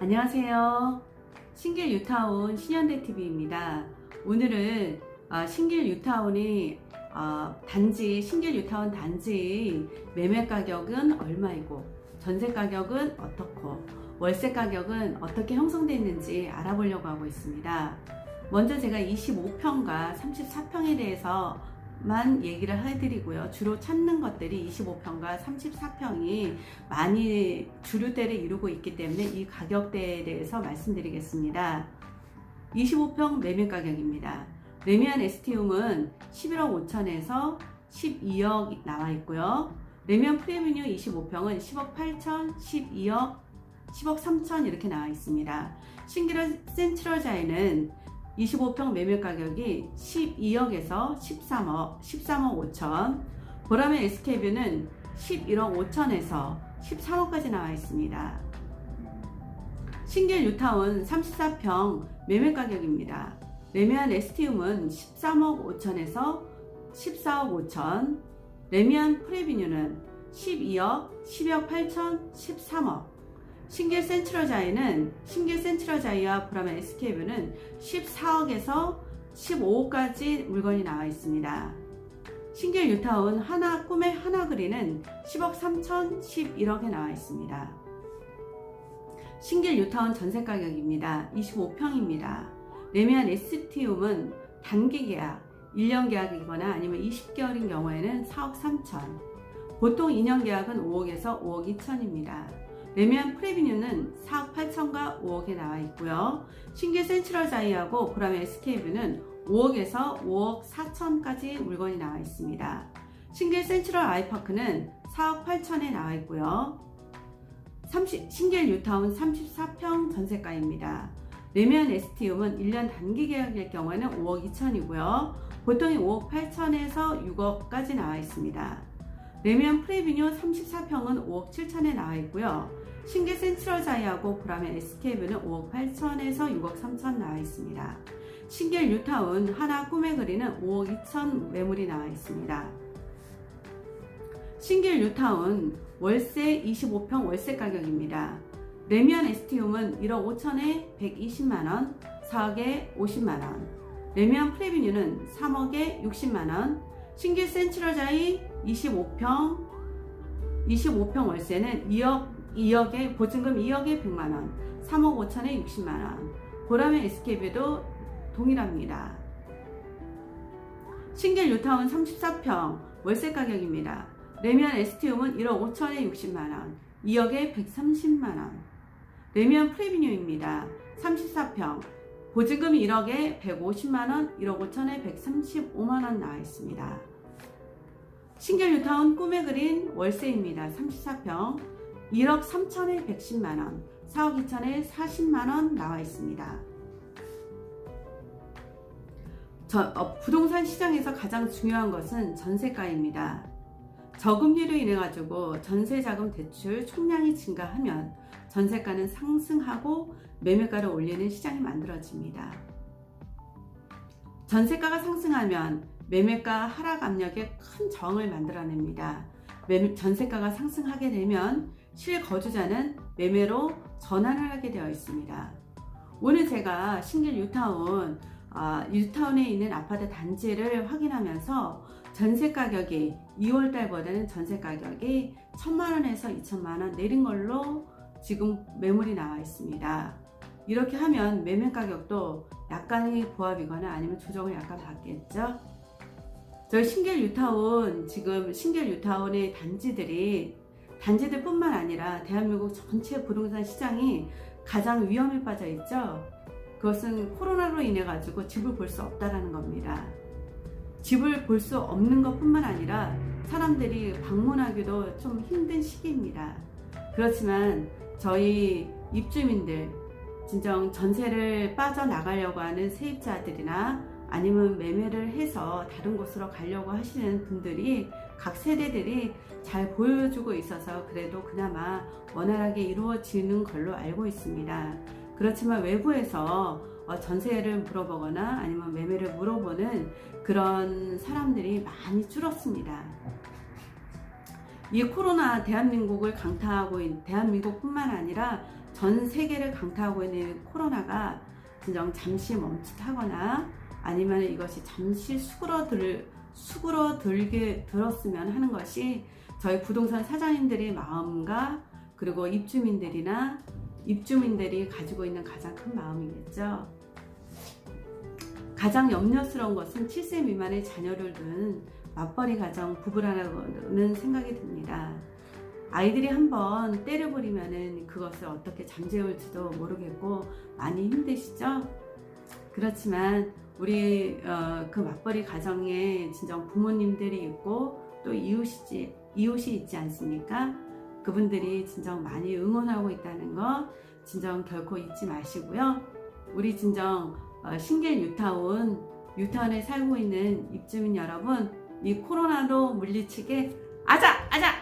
안녕하세요. 신길 유타운 신현대 TV입니다. 오늘은 어, 신길 유타운이 어, 단지 신길 유타운 단지 매매 가격은 얼마이고 전세 가격은 어떻고 월세 가격은 어떻게 형성되어 있는지 알아보려고 하고 있습니다. 먼저 제가 25평과 34평에 대해서 만 얘기를 해드리고요. 주로 찾는 것들이 25평과 34평이 많이 주류대를 이루고 있기 때문에 이 가격대에 대해서 말씀드리겠습니다. 25평 매매 가격입니다. 레미안 에스티움은 11억 5천에서 12억 나와 있고요. 레미안 프리미엄 25평은 10억 8천, 12억, 10억 3천 이렇게 나와 있습니다. 싱그럴 센트럴 자에는 25평 매매 가격이 12억에서 13억, 13억 5천, 보라매 SK뷰는 11억 5천에서 13억까지 나와 있습니다. 신길 유타운 34평 매매 가격입니다. 레미안 에스티움은 13억 5천에서 14억 5천, 레미안 프레비뉴는 12억, 12억 8천, 13억, 신길 센트럴자이는 신길 센트럴자이와 브라멘 SK뷰는 14억에서 15억까지 물건이 나와 있습니다. 신길 유타운 하나 꿈의 하나 그리는 10억 3천 11억에 나와 있습니다. 신길 유타운 전세 가격입니다. 25평입니다. 레미안 ST움은 단기 계약, 1년 계약이거나 아니면 20개월인 경우에는 4억 3천. 보통 2년 계약은 5억에서 5억 2천입니다. 레미안 프레비뉴는 4억 8천과 5억에 나와 있고요. 신길 센트럴 자이하고 브라멘 SK뷰는 5억에서 5억 4천까지 물건이 나와 있습니다. 신길 센트럴 아이파크는 4억 8천에 나와 있고요. 30, 신길 뉴타운 34평 전세가입니다. 레미안 에스티움은 1년 단기 계약일 경우에는 5억 2천이고요. 보통이 5억 8천에서 6억까지 나와 있습니다. 레미안 프레비뉴 34평은 5억 7천에 나와 있고요. 신길 센트럴 자이하고 브라멘 SK뷰는 5억 8천에서 6억 3천 나와 있습니다. 신길 뉴타운 하나 꿈에 그리는 5억 2천 매물이 나와 있습니다. 신길 뉴타운 월세 25평 월세 가격입니다. 레미안 에스티움은 1억 5천에 120만원, 4억에 50만원, 레미안 프레비뉴는 3억에 60만원, 신길 센트럴자이 25평, 25평 월세는 2억, 2억에, 보증금 2억에 100만 원, 3억 5천에 60만 원, 보라매 SK뷰도 동일합니다. 신길 뉴타운 34평 월세 가격입니다. 레미안 에스티움은 1억 5천에 60만 원, 2억에 130만 원. 레미안 프레미뉴입니다. 34평. 보증금 1억에 150만 원, 1억 5천에 135만 원 나와 있습니다. 신결 뉴타운 꿈에 그린 월세입니다. 34평. 1억 3천에 110만 원, 4억 2천에 40만 원 나와 있습니다. 저, 어, 부동산 시장에서 가장 중요한 것은 전세가입니다. 저금리로 인해 가지고 전세자금 대출 총량이 증가하면 전세가는 상승하고 매매가를 올리는 시장이 만들어집니다. 전세가가 상승하면 매매가 하락 압력에 큰 저항을 만들어냅니다. 전세가가 상승하게 되면 실거주자는 매매로 전환을 하게 되어 있습니다. 오늘 제가 신길 유타운 아, 유타운에 있는 아파트 단지를 확인하면서 전세 가격이 2월 달보다는 전세 가격이 1천만 원에서 2천만 원 내린 걸로 지금 매물이 나와 있습니다. 이렇게 하면 매매 가격도 약간의 보합이거나 아니면 조정을 약간 받겠죠. 저희 신길 유타운 지금 신길 유타운의 단지들이 단지들뿐만 아니라 대한민국 전체 부동산 시장이 가장 위험에 빠져 있죠. 그것은 코로나로 인해 가지고 집을 볼 수 없다라는 겁니다. 집을 볼 수 없는 것뿐만 아니라 사람들이 방문하기도 좀 힘든 시기입니다. 그렇지만 저희 입주민들 진정 전세를 빠져나가려고 하는 세입자들이나 아니면 매매를 해서 다른 곳으로 가려고 하시는 분들이 각 세대들이 잘 보여주고 있어서 그래도 그나마 원활하게 이루어지는 걸로 알고 있습니다. 그렇지만 외부에서 어, 전세를 물어보거나 아니면 매매를 물어보는 그런 사람들이 많이 줄었습니다. 이 코로나 대한민국을 강타하고 있는 대한민국뿐만 아니라 전 세계를 강타하고 있는 코로나가 진정 잠시 멈칫하거나 아니면 이것이 잠시 수그러들 수그러 들게 들었으면 하는 것이 저희 부동산 사장님들의 마음과 그리고 입주민들이나 입주민들이 가지고 있는 가장 큰 마음이겠죠. 가장 염려스러운 것은 7세 미만의 자녀를 둔 맞벌이 가정 부부라는 생각이 듭니다. 아이들이 한번 때려버리면은 그것을 어떻게 잠재울지도 모르겠고 많이 힘드시죠? 그렇지만 우리 어, 그 맞벌이 가정에 진정 부모님들이 있고 또 이웃이지 이웃이 있지 않습니까? 그분들이 진정 많이 응원하고 있다는 거 진정 결코 잊지 마시고요. 우리 진정 어, 신길 유타운 유타운에 살고 있는 입주민 여러분 이 코로나로 물리치게 아자